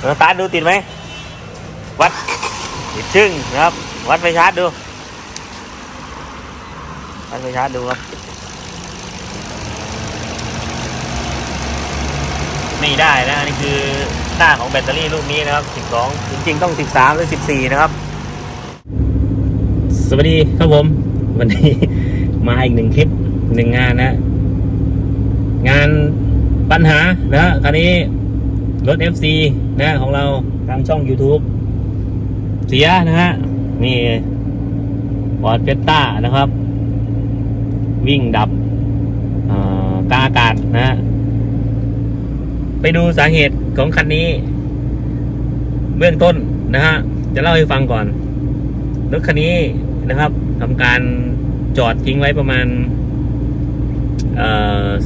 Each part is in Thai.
สตาร์ทดูติดไหม วัดติดชึ่งนะครับ วัดไฟชาร์จดู วัดไฟชาร์จดูครับไม่ได้นะอันนี่คือหน้าของแบตเตอรี่ลูกนี้นะครับ 12 จริงๆ ต้อง 13 หรือ 14 นะครับ สวัสดีครับผม วันนี้มาอีกหนึ่งคลิปหนึ่งงานนะ งานปัญหานะคันนี้ รถ FC นะของเราทางช่อง YouTube เสียนะฮะ นี่บอดเฟต้านะครับ วิ่งดับเอ่อกลาอากาศนะฮะ ไปดูสาเหตุของคันนี้ เบื้องต้นนะฮะ จะเล่าให้ฟังก่อน รถคันนี้นะครับทำการจอดทิ้งไว้ประมาณ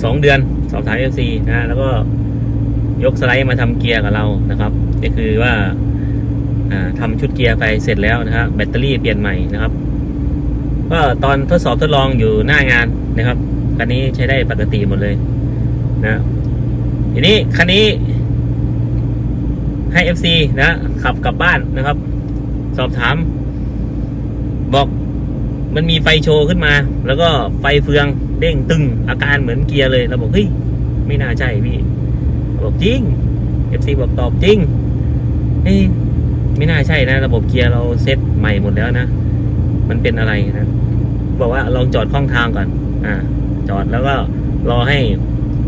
สองเดือนสอบถามเอฟซีนะฮะ แล้วก็ ยกสไลด์มาทำเกียร์กับเรานะครับก็คือว่าอ่าทำชุดเกียร์ไปเสร็จแล้วนะฮะแบตเตอรี่เปลี่ยนใหม่นะครับก็ตอนทดสอบทดลองอยู่หน้างานนะครับคันนี้ใช้ได้ปกติหมดเลยนะทีนี้คันนี้ให้ FC นะขับกลับบ้านนะครับ สอบถาม บอกมันมีไฟโชว์ขึ้นมา แล้วก็ไฟเฟืองเด้งตึงอาการเหมือนเกียร์เลยเราบอกเฮ้ยไม่น่าใช่พี่ บอกจริง FC บอกตอบจริงเฮ้ยไม่น่าใช่นะ ระบบเกียร์เราเซ็ตใหม่หมดแล้วนะ มันเป็นอะไรนะบอกว่าลองจอดข้องทางก่อน อ่า จอดแล้วก็รอให้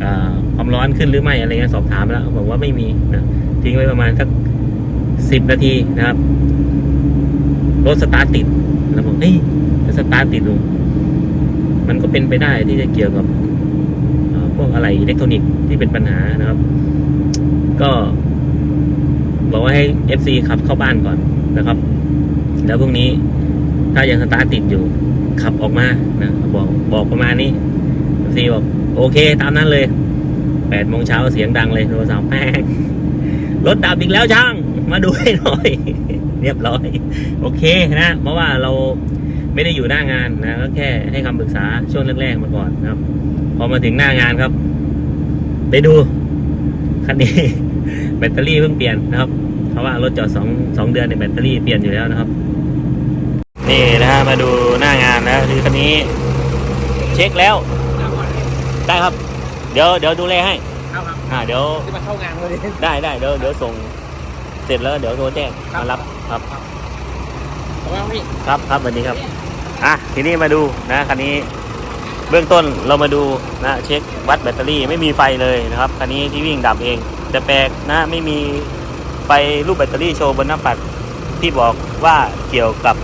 อ่าความร้อนขึ้นหรือไม่อะไรเงี้ยสอบถามแล้วบอกว่าไม่มีนะทิ้งไว้ประมาณสักสิบนาทีนะครับรถสตาร์ทติดแล้วบอกเฮ้ยรถสตาร์ทติดลงมันก็เป็นไปได้ที่จะเกี่ยวกับ พวกอะไรอิเล็กทรอนิกส์ที่เป็นปัญหานะครับ ก็ บอกว่าให้ FC ขับเข้าบ้านก่อนนะครับ แล้วพรุ่งนี้ถ้ายังสตาร์ติดอยู่ ขับออกมานะบอกบอกประมาณนี้ FC บอกโอเค ตามนั้นเลยแปดโมงเช้าเสียงดังเลยโทรศัพท์แม่งรถดับอีกแล้วช่าง มาดูให้หน่อย เรียบร้อย โอเคนะ เพราะว่าเรา ไม่ได้อยู่หน้างานนะก็แค่ให้คำปรึกษาช่วงแรกๆมาก่อนนะครับ พอมาถึงหน้างานครับ ไปดูคันนี้ แบตเตอรี่เพิ่งเปลี่ยนนะครับเพราะว่ารถจอดสองสองเดือนในยแบตเตอรี่เปลี่ยนอยู่แล้วนะครับ นี่นะฮะมาดูหน้างานนะคือคันนี้ เช็คแล้ว ได้ครับ เดี๋ยวเดี๋ยวดูแลให้ครับครับอ่าเดี๋ยวที่มาเข้างานเลยได้ได้เดี๋ยวเดี๋ยวส่งเสร็จแล้วเดี๋ยวโทรแจ้งครับมารับครับขอบคุณครับพี่ครับครับวันนี้ครับ อะทีนี้มาดูนะคันนี้เบื้องต้นเรามาดูนะเช็ควัดแบตเตอรี่ไม่มีไฟเลยนะครับคันนี้ที่วิ่งดับเองแต่แปลกนะไม่มีไฟรูปแบตเตอรี่โชว์บนหน้าปัดที่บอกว่าเกี่ยวกับ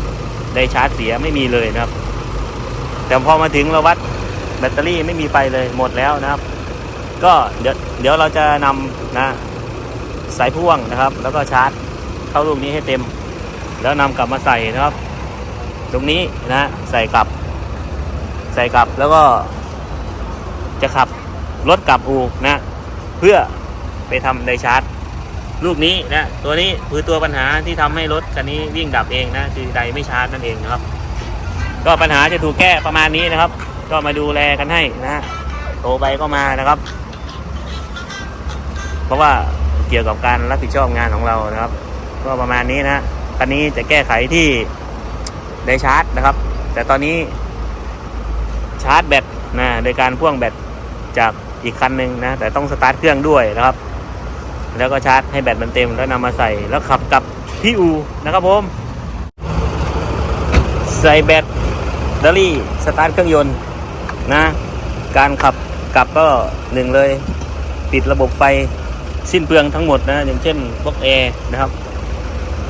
ไดชาร์จเสียไม่มีเลยนะครับ แต่พอมาถึงเราวัดแบตเตอรี่ไม่มีไฟเลยหมดแล้วนะครับ ก็เดี๋ยวเดี๋ยวเราจะนำนะสายพ่วงนะครับ แล้วก็ชาร์จเข้าลูกนี้ให้เต็ม แล้วนำกลับมาใส่นะครับ ตรงนี้นะใส่กลับ ใส่กลับแล้วก็จะขับรถกลับอูนะเพื่อไปทำไดชาร์จลูกนี้นะตัวนี้คือตัวปัญหาที่ทำให้รถคันนี้วิ่งดับเองนะคือไดไม่ชาร์จนั่นเองนะครับ ก็ปัญหาจะถูกแก้ประมาณนี้นะครับ ก็มาดูแลกันให้นะโตไปก็มานะครับ เพราะว่าเกี่ยวกับการรับผิดชอบงานของเรานะครับ ก็ประมาณนี้นะคันนี้จะแก้ไขที่ ได้ชาร์จนะครับ แต่ตอนนี้ชาร์จแบตนะโดยการพ่วงแบตจากอีกคันหนึ่งนะ แต่ต้องสตาร์ทเครื่องด้วยนะครับ แล้วก็ชาร์จให้แบตมันเต็มแล้วนำมาใส่แล้วขับกลับที่อูนะครับผม ใส่แบตเตอรี่สตาร์ทเครื่องยนต์นะ การขับกลับก็หนึ่งเลย ปิดระบบไฟสิ้นเปลืองทั้งหมดนะ อย่างเช่นพวกแอร์นะครับ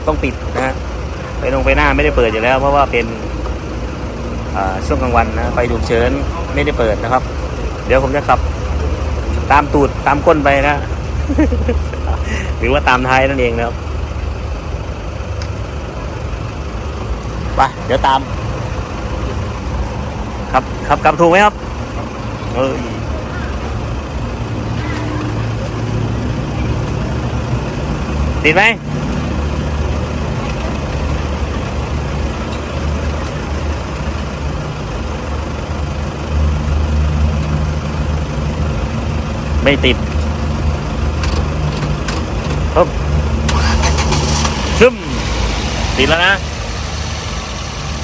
ต้องปิดนะ ไปตรงไปหน้าไม่ได้เปิดอยู่แล้ว เพราะว่าเป็นช่วงกลางวันนะไฟฉุกเฉินไม่ได้เปิดนะครับ เดี๋ยวผมจะขับ ตามตูดตามก้นไปนะ หรือว่าตามท้ายนั่นเองนะครับไปเดี๋ยวตาม ครับขับกลับถูกไหมครับเออติดไหม ไม่ติดปึ๊บติดแล้วนะ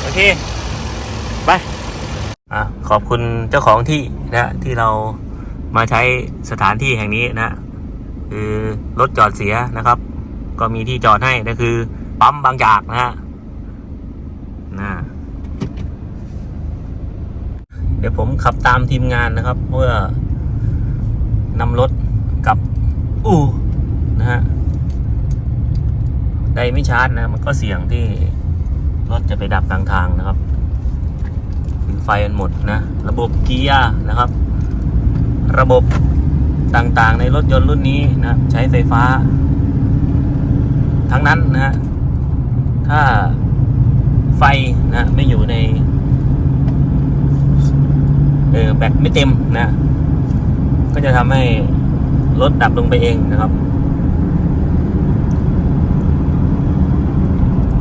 โอเค ไป อะ ขอบคุณเจ้าของที่นะที่เรามาใช้สถานที่แห่งนี้นะ คือรถจอดเสียนะครับ ก็มีที่จอดให้นั่นคือ ปั๊มบางจากนะฮะนะเดี๋ยวผมขับตามทีมงานนะครับ เพื่อ นำรถกลับอู่นะฮะได้ไม่ชาร์จนะ มันก็เสี่ยงที่รถจะไปดับกลางทางนะครับไฟมันหมดนะ ระบบเกียร์นะครับ ระบบต่างๆในรถยนต์รุ่นนี้นะ ใช้ไฟฟ้า ทั้งนั้นนะฮะถ้าไฟนะ ไม่อยู่ใน เออแบตไม่เต็มนะ ก็จะทำให้รถดับลงไปเองนะครับ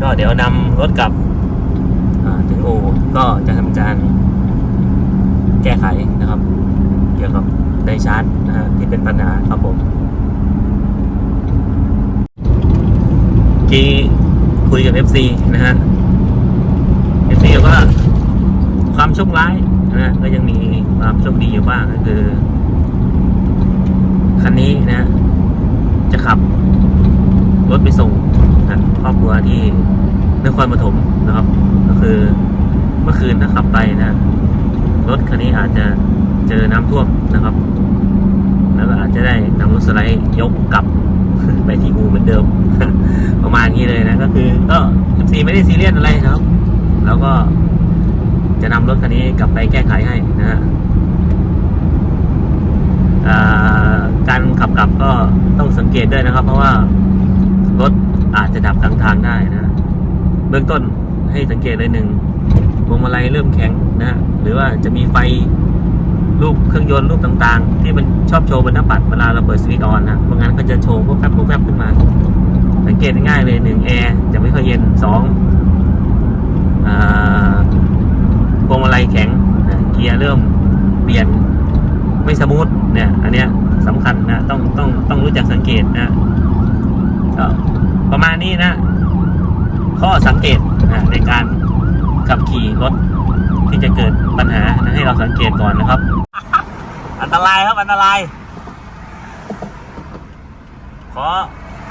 ก็เดี๋ยวนำรถกลับถึงอู่ก็จะทำการแก้ไขนะครับ เกี่ยวกับไดชาร์จนะฮะที่เป็นปัญหาครับผมที่คุยกับ FC นะฮะ FC บอกว่าความโชคร้ายนะฮะก็ยังมีความโชคดีอยู่บ้างก็คือ คันนี้นะ จะขับ รถไปส่งนะครอบครัวที่นครปฐมนะครับ ก็คือเมื่อคืนถ้าขับไปนะ รถคันนี้อาจจะเจอน้ำท่วมนะครับ แล้วก็อาจจะได้นำรถสไลด์ยกกลับไปที่อูเหมือนเดิม ประมาณนี้เลยนะก็คือก็สีไม่ได้ซีเรียสอะไรนะครับ แล้วก็จะนำรถคันนี้กลับไปแก้ไขให้นะฮะอ่าการขับ ก็ต้องสังเกตด้วยนะครับ เพราะว่ารถอาจจะดับกลางทางได้นะ เบื้องต้นให้สังเกตเลยหนึ่งพวงมาลัยเริ่มแข็งนะหรือว่าจะมีไฟรูปเครื่องยนต์รูปต่างๆ ที่มันชอบโชว์บนหน้าปัดเวลาเราเปิดสวิตช์ออนนะเพราะงั้นก็จะโชว์พวกแป๊บพวกแป๊บขึ้นมา สังเกตง่ายเลยหนึ่งแอร์จะไม่ค่อยเย็นสองพวงมาลัยแข็งนะเกียร์เริ่มเปลี่ยนไม่สมูทเนี่ยอันเนี้ย สำคัญนะต้องต้องต้องรู้จักสังเกตนะก็ประมาณนี้นะ ข้อสังเกตนะในการขับขี่รถที่จะเกิดปัญหานะให้เราสังเกตก่อนนะครับ อันตรายครับอันตราย ขอ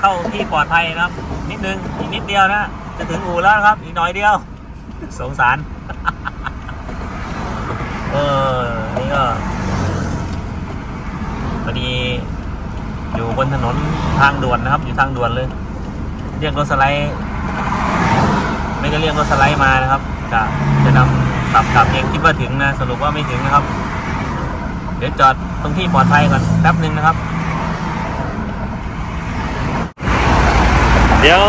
เข้าที่ปลอดภัยนะครับ นิดนึงอีกนิดเดียวนะ จะถึงอู่แล้วครับ อีกหน่อยเดียว สงสาร เออ นี่ก็พอดี อยู่ บนถนนทางด่วนนะครับ อยู่ทางด่วนเลย เรียกรถสไลด์ ไม่ได้เรียกรถสไลด์มานะครับจะจะนำขับกลับเองคิดว่าถึงนะ สรุปว่าไม่ถึงนะครับ เดี๋ยวจอดตรงที่ปลอดภัยก่อนแป๊บหนึ่งนะครับ เดี๋ยว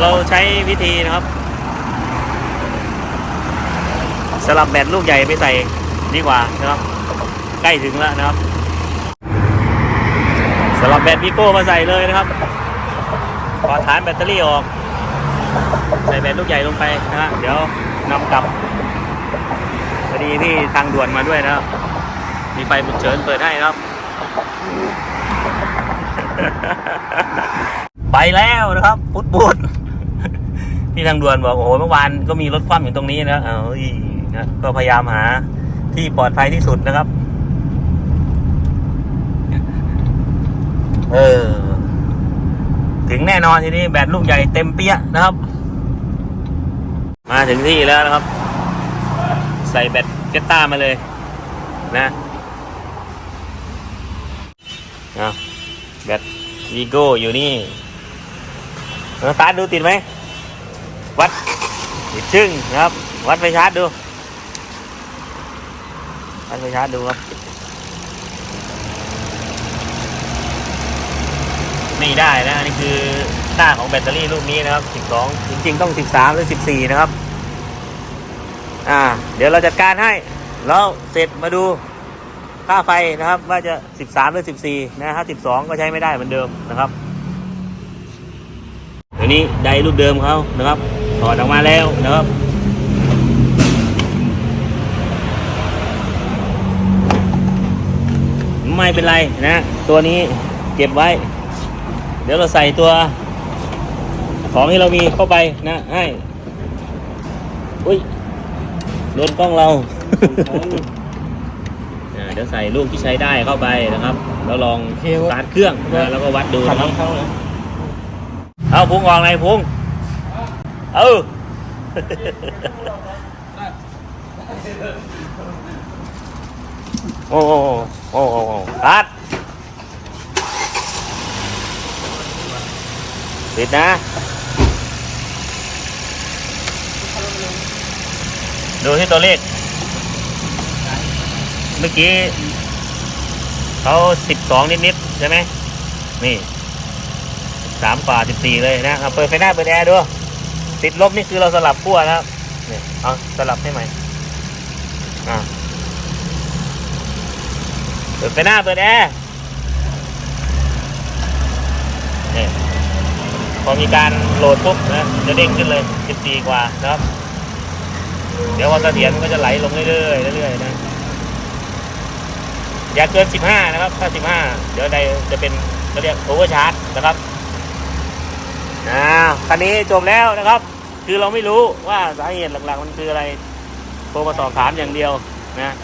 เราใช้วิธีนะครับ สลับแบตลูกใหญ่ไปใส่ดีกว่านะครับ ใกล้ถึงแล้วนะครับ สลับแบตวิโก้มาใส่เลยนะครับขอฐานแบตเตอรี่ออก ใส่แบตลูกใหญ่ลงไปนะฮะเดี๋ยวนำกลับพอดีที่ทางด่วนมาด้วยนะครับ มีไฟบุกเฉินเปิดให้นะครับ ไปแล้วนะครับปุดปุดที่ทางด่วนบอกโอ้โหเมื่อวานก็มีรถคว่ำอยู่ตรงนี้นะเออนะก็พยายามหาที่ปลอดภัยที่สุดนะครับ เออ ถึงแน่นอนทีนี้แบตลูกใหญ่เต็มเปี้ยนะครับ มาถึงที่แล้วนะครับ ใส่แบตเกต้ามาเลย นะเอาแบตวีโก้อยู่นี่สตาร์ทดูติดไหม วัดติดชึ่งนะครับ วัดไฟชาร์จดู วัดไฟชาร์จดูครับ ไม่ได้นะอันนี่คือค่าของแบตเตอรี่ลูกนี้นะครับ 12 จริง ๆ ต้อง 13 หรือ 14 นะครับ อ่า เดี๋ยวเราจัดการให้ แล้วเสร็จมาดูค่าไฟนะครับ ว่าจะ 13 หรือ 14 นะฮะ12 ก็ใช้ไม่ได้เหมือนเดิมนะครับเดี๋ยวนี้ไดรุ่นเดิมเขานะครับถอดออกมาแล้วนะครับไม่เป็นไรนะ ตัวนี้เก็บไว้ เดี๋ยวเราใส่ตัวของที่เรามีเข้าไปนะให้อุ้ยโดนกล้องเราอ่าเดี๋ยวใส่ลูกที่ใช้ได้เข้าไปนะครับ แล้วลองสตาร์ทเครื่องนะแล้วก็วัดดูขัดนะน้ำเข้าเลยเอาพุงออกเลยพุงเออโอ้โหโอ้โหโอ้โหตัด ติดนะ ดูที่ตัวเลข เมื่อกี้เขาสิบสองนิดๆใช่ไหม นี่สามกว่าสิบสี่เลยนะเอาเปิดไฟหน้าเปิดแอร์ดูติดลบนี่คือเราสลับขั้วนะครับเนี่ยเอาสลับให้ใหม่อ่าเปิดไฟหน้าเปิดแอร์นี่พ อมีการโหลดปุ๊บนะจะเด้งขึ้นเลยสิบสี่กว่านะครับ เดี๋ยวพอเสถียรมันก็จะไหลลงเรื่อยๆเรื่อยๆนะอย่าเกิน 15 นะครับ ถ้า 15 เดี๋ยวใดจะเป็นเขาเรียกโอเวอร์ชาร์จนะครับอ่าคันนี้จบแล้วนะครับ คือเราไม่รู้ว่าสาเหตุหลักๆ มันคืออะไรโทรมาสอบถามอย่างเดียวนะ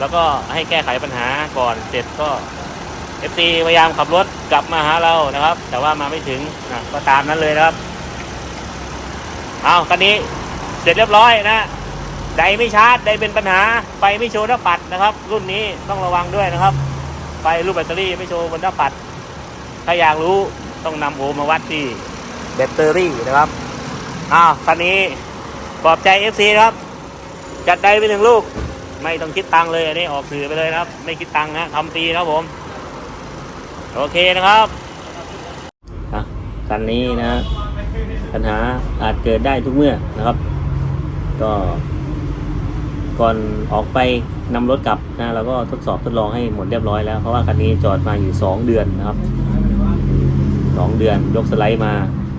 แล้วก็ให้แก้ไขปัญหาก่อนเสร็จก็ FC พยายามขับรถกลับมาหาเรานะครับ แต่ว่ามาไม่ถึงนะก็ตามนั้นเลยนะครับ เอาคันนี้เสร็จเรียบร้อยนะไดไม่ชาร์จไดเป็นปัญหาไฟไม่โชว์หน้าปัดนะครับ รุ่นนี้ต้องระวังด้วยนะครับไฟรูปแบตเตอรี่ไม่โชว์บนหน้าปัด ถ้าอยากรู้ต้องนำโอห์มาวัดที่แบตเตอรี่นะครับอ้าวคันนี้ปลอบใจ FC ครับ จัดไดไปหนึ่งลูก ไม่ต้องคิดตังเลยอันนี้ออกสื่อไปเลยนะครับ ไม่คิดตังนะทำฟรีนะครับผม โอเคนะครับอะคันนี้นะปัญหาอาจเกิดได้ทุกเมื่อนะครับ ก็ ก่อนออกไปนำรถกลับนะเราก็ทดสอบทดลองให้หมดเรียบร้อยแล้ว เพราะว่าคันนี้จอดมาอยู่ 2 เดือนนะครับ 2 เดือนยกสไลด์มา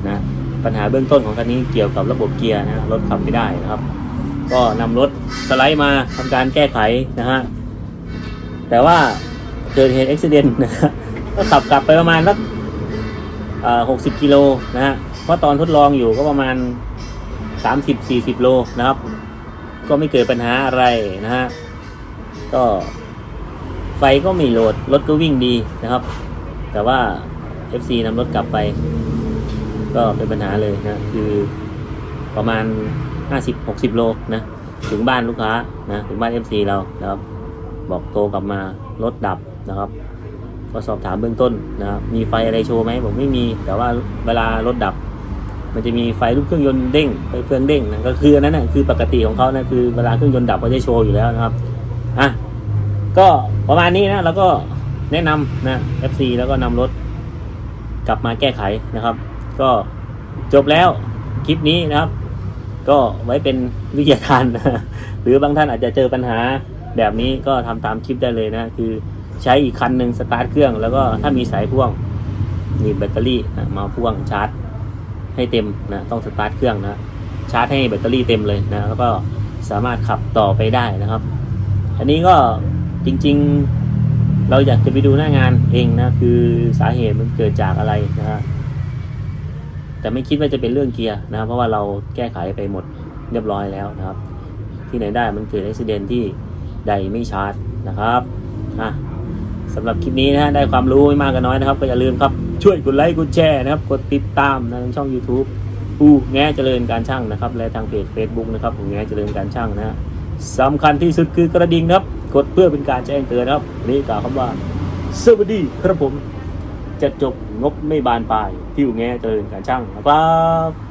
นะปัญหาเบื้องต้นของคันนี้เกี่ยวกับระบบเกียร์นะรถขับไม่ได้นะครับ ก็นำรถสไลด์มาทำการแก้ไขนะฮะแต่ว่าเกิดเหตุอุบิเหตุนะฮะ ก็ขับกลับไปประมาณสักหกสิบกิโลนะฮะเพราะตอนทดลองอยู่ก็ประมาณ30-40โลนะครับ ก็ไม่เกิดปัญหาอะไรนะฮะก็ไฟก็ไม่โหลดรถก็วิ่งดีนะครับ แต่ว่า FC นำรถกลับไป ก็เป็นปัญหาเลยนะคือประมาณ 50-60 โลนะถึงบ้านลูกค้านะถึงบ้าน FC เรานะครับ บอกโทรกลับมารถดับนะครับ ก็สอบถามเบื้องต้นนะครับมีไฟอะไรโชว์ไหมบอกไม่มี แต่ว่าเวลารถดับ มันจะมีไฟลูกเครื่องยนต์เด้งไฟเฟืองเด้งนะก็คืออันนั้นนะคือปกติของเขานะคือเวลาเครื่องยนต์ดับก็จะโชว์อยู่แล้วนะครับอะก็ประมาณนี้นะแล้วก็แนะนำนะ FC แล้วก็นำรถกลับมาแก้ไขนะครับ ก็จบแล้วคลิปนี้นะครับ ก็ไว้เป็นวิทยาทานนะหรือบางท่านอาจจะเจอปัญหาแบบนี้ก็ทำตามคลิปได้เลยนะ คือ ใช้อีกคันหนึ่งสตาร์ทเครื่อง แล้วก็ถ้ามีสายพ่วงมีแบตเตอรี่นะมาพ่วงชาร์จให้เต็มนะต้องสตาร์ทเครื่องนะชาร์จให้แบตเตอรี่เต็มเลยนะแล้วก็สามารถขับต่อไปได้นะครับ อันนี้ก็จริงๆเราอยากจะไปดูหน้างานเองนะคือสาเหตุมันเกิดจากอะไรนะฮะแต่ไม่คิดว่าจะเป็นเรื่องเกียร์นะเพราะว่าเราแก้ไขไปหมดเรียบร้อยแล้วนะครับ ที่ไหนได้มันเกิดอุบิเหตุที่ใดไม่ชาร์จนะครับอะ สำหรับคลิปนี้นะฮะได้ความรู้ไม่มากก็น้อยนะครับ ก็อย่าลืมครับช่วยกดไลค์กดแชร์นะครับ กดติดตามนะทางช่อง YouTube ปูแง่เจริญการช่างนะครับ และทางเพจ Facebook นะครับปูแง่เจริญการช่างนะฮะสำคัญที่สุดคือกระดิ่งนะครับ กดเพื่อเป็นการแจ้งเตือนนะครับนี่กล่าวคำว่าสวัสดีครับผมจะจบงบไม่บานปลายที่อู่แง่เจริญการช่างนะครับ